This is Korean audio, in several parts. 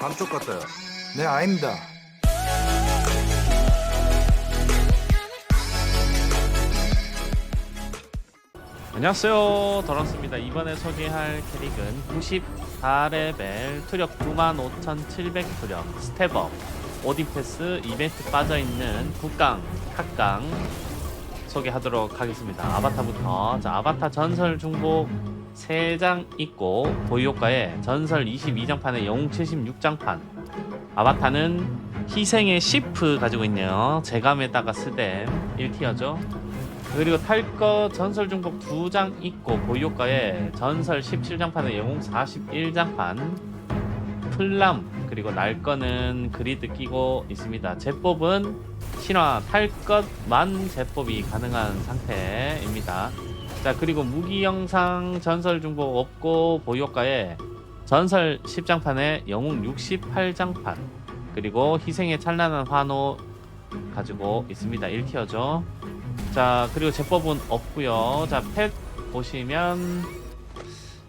감쪽 같아요. 네, 아닙니다. 안녕하세요. 더런스입니다. 이번에 소개할 캐릭은 94레벨 투력 95,700 투력 스텝업 오딘패스 이벤트 빠져있는 국강 탁강 소개하도록 하겠습니다. 아바타부터. 자 아바타 전설 중복 3장 있고 보유효과에 전설 22장판에 영웅 76장판 아바타는 희생의 시프 가지고 있네요 제감에다가 스댐 1티어죠 그리고 탈거 전설 중복 2장 있고 보유효과에 전설 17장판에 영웅 41장판 플람 그리고 날 거는 그리드 끼고 있습니다. 제법은 신화 탈 것만 제법이 가능한 상태입니다. 자 그리고 무기 영상 전설 중복 없고 보유효과에 전설 10장판에 영웅 68장판 그리고 희생의 찬란한 환호 가지고 있습니다. 1티어죠. 자 그리고 제법은 없고요 자펫 보시면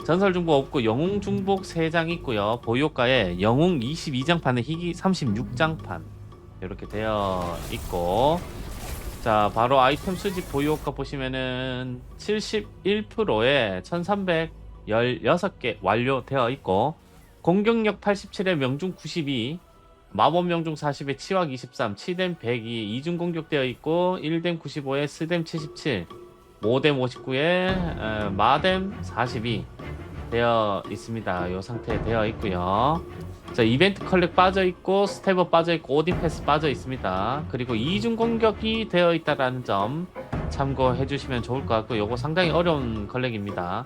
전설 중복 없고 영웅 중복 3장 있고요 보유효과에 영웅 22장판에 희귀 36장판 이렇게 되어 있고 자 바로 아이템 수집 보유효과 보시면은 71%에 1316개 완료되어 있고 공격력 87에 명중 92 마법 명중 40에 치확 23, 치댐 102, 이중 공격되어 있고 1댐 95에 스댐 77, 모댐 59에 마댐 42 되어 있습니다. 이 상태 되어 있고요. 자 이벤트 컬렉 빠져 있고 스텝업 빠져 있고 오딘 패스 빠져 있습니다. 그리고 이중 공격이 되어 있다라는 점 참고해 주시면 좋을 것 같고 요거 상당히 어려운 컬렉입니다.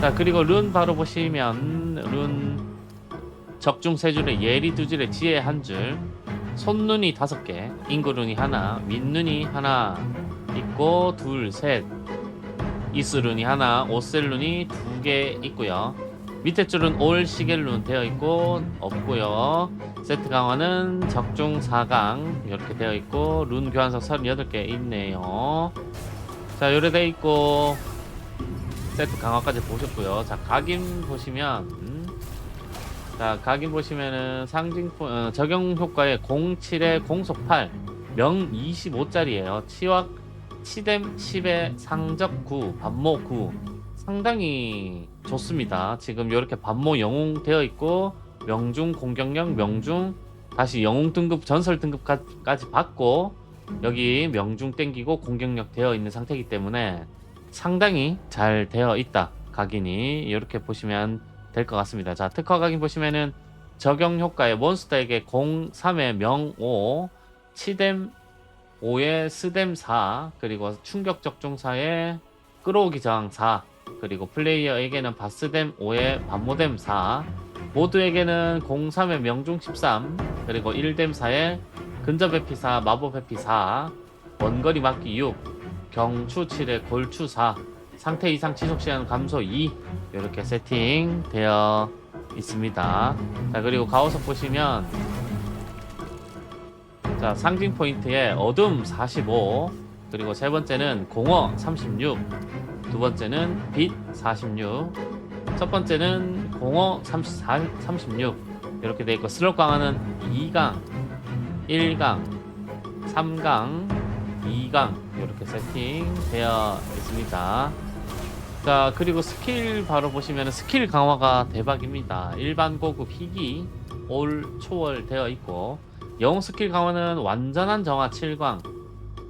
자 그리고 룬 바로 보시면 룬 적중 세 줄에 예리 두 줄에 지혜 한 줄, 손눈이 다섯 개, 인구룬이 하나, 민눈이 하나 있고 둘, 셋, 이스룬이 하나, 오셀룬이 두 개 있고요. 밑에 줄은 올 시겔룬 되어 있고 없고요. 세트 강화는 적중 4강 이렇게 되어 있고 룬 교환석 38개 있네요. 자, 요래 되어 있고 세트 강화까지 보셨고요. 자, 각인 보시면 음, 자, 각인 보시면은 상징 어, 적용 효과에 07에 공속 8, 명 25짜리예요. 치확 치뎀 10에 상적 9, 반모 9. 상당히 좋습니다. 지금 이렇게 반모 영웅 되어 있고 명중 공격력 명중 다시 영웅 등급 전설 등급까지 받고 여기 명중 땡기고 공격력 되어 있는 상태이기 때문에 상당히 잘 되어 있다. 각인이 이렇게 보시면 될 것 같습니다. 자, 특화 각인 보시면은 적용 효과에 몬스터에게 0, 3의 명 5, 치뎀 5의 스뎀 4, 그리고 충격 적중사에 끌어오기 저항 4, 그리고 플레이어에게는 바스뎀 5의 반모뎀 4, 모두에게는 0, 3의 명중 13, 그리고 1뎀 4의 근접 회피 4, 마법 회피 4, 원거리 막기 6, 경추 7의 골추 4, 상태 이상 지속 시간 감소 2 이렇게 세팅되어 있습니다. 자 그리고 가오석 보시면 자 상징 포인트에 어둠 45 그리고 세 번째는 공허 36 두 번째는 빛 46, 첫 번째는 공허 34, 36 이렇게 돼 있고 슬롯 강화는 2강, 1강, 3강, 2강 이렇게 세팅되어 있습니다. 자 그리고 스킬 바로 보시면 스킬 강화가 대박입니다. 일반 고급 희귀 올 초월 되어 있고 영웅 스킬 강화는 완전한 정화 7강,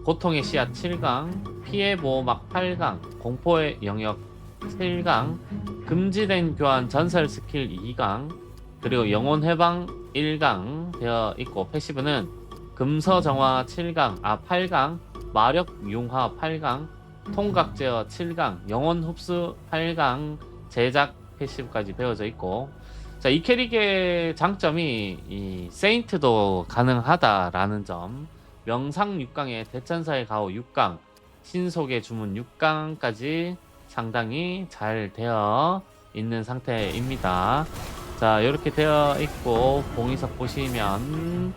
고통의 씨앗 7강, 피해 보호막 8강, 공포의 영역 7강, 금지된 교환 전설 스킬 2강, 그리고 영혼 해방 1강 되어 있고 패시브는 금서 정화 7강, 아 8강, 마력 융화 8강, 통각 제어 7강, 영혼 흡수 8강, 제작 패시브까지 배워져 있고 자, 이 캐릭의 장점이 이 세인트도 가능하다라는 점. 명상 6강에 대천사의 가오 6강, 신속의 주문 6강까지 상당히 잘 되어 있는 상태입니다. 자, 이렇게 되어 있고 봉이석 보시면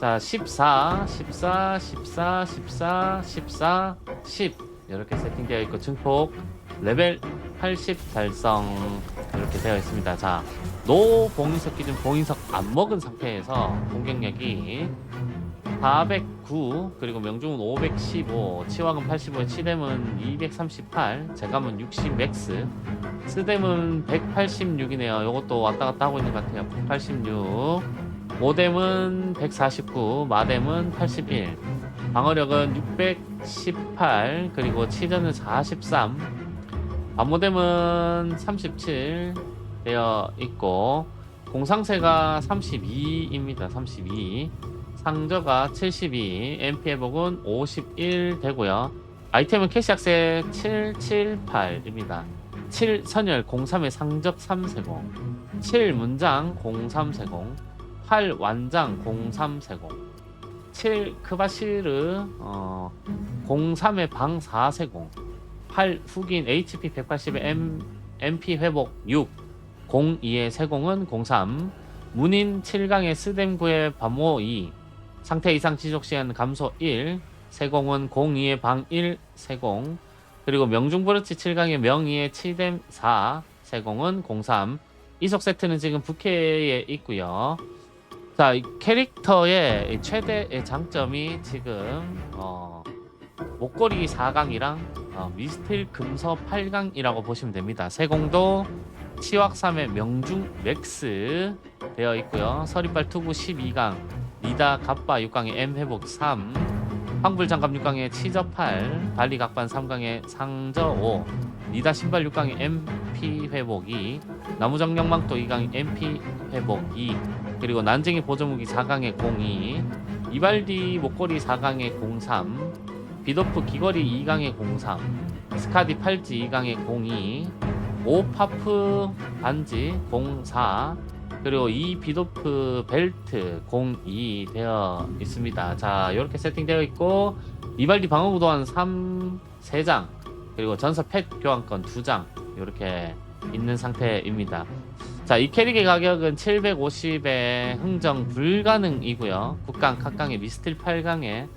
자, 14, 14, 14, 14, 14, 10 이렇게 세팅되어 있고 증폭 레벨 80 달성 이렇게 되어 있습니다. 자, 노 봉인석 기준 봉인석 안 먹은 상태에서 공격력이 409 그리고 명중은 515 치왕은 85 치뎀은 238 제감은 60 맥스 스뎀은 186이네요. 요것도 왔다 갔다 하고 있는 것 같아요. 186 모뎀은 149 마뎀은 81 방어력은 618 그리고 치전은 43 반모뎀은 37 되어 있고 공상세가 32입니다. 32 상저가 72 MP 회복은 51 되고요. 아이템은 캐시악세 778입니다. 7 선열 03의 상적 330 7 문장 0330 8 완장 0330 7 크바시르 어, 03의 방 430 8 훅인 HP 180의 M, MP 회복 6 02의 세공은 03 문인 7강의 스뎀구의 반모 2 상태 이상 지속 시간 감소 1 세공은 02의 방 1 세공 그리고 명중브러치 7강의 명의의 치뎀 4 세공은 03 이속 세트는 지금 부캐에 있고요 자, 이 캐릭터의 이 최대의 장점이 지금 어, 목걸이 4강이랑 어, 미스틸 금서 8강이라고 보시면 됩니다. 세공도 치왁 3의 명중 맥스 되어 있고요. 서리빨 투구 12강, 니다 갑바 6강의 M 회복 3, 황불 장갑 6강의 치저 8, 발리 각반 3강의 상저 5, 니다 신발 6강의 MP 회복 2, 나무정령망도 2강의 MP 회복 2, 그리고 난쟁이 보조무기 4강의 02 이발디 목걸이 4강의 03 비도프 귀걸이 2강의 03 스카디 팔찌 2강의 02 오파프 반지 04 그리고 이 비도프 벨트 02 되어 있습니다 자 이렇게 세팅되어 있고 이발디 방어 구도한 3 3장 그리고 전사 펫 교환권 2장 이렇게 있는 상태입니다 자, 이 캐릭의 가격은 750에 흥정 불가능이고요. 국강, 각강의 미스틸 8강에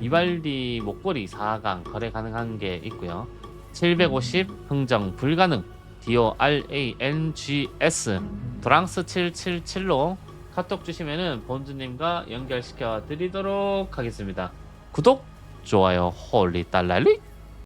이발디 목걸이 4강 거래 가능한 게 있고요. 750 흥정 불가능 디오 RANGS 드랑스 777로 카톡 주시면은 본주님과 연결시켜 드리도록 하겠습니다. 구독, 좋아요, 홀리 달랄리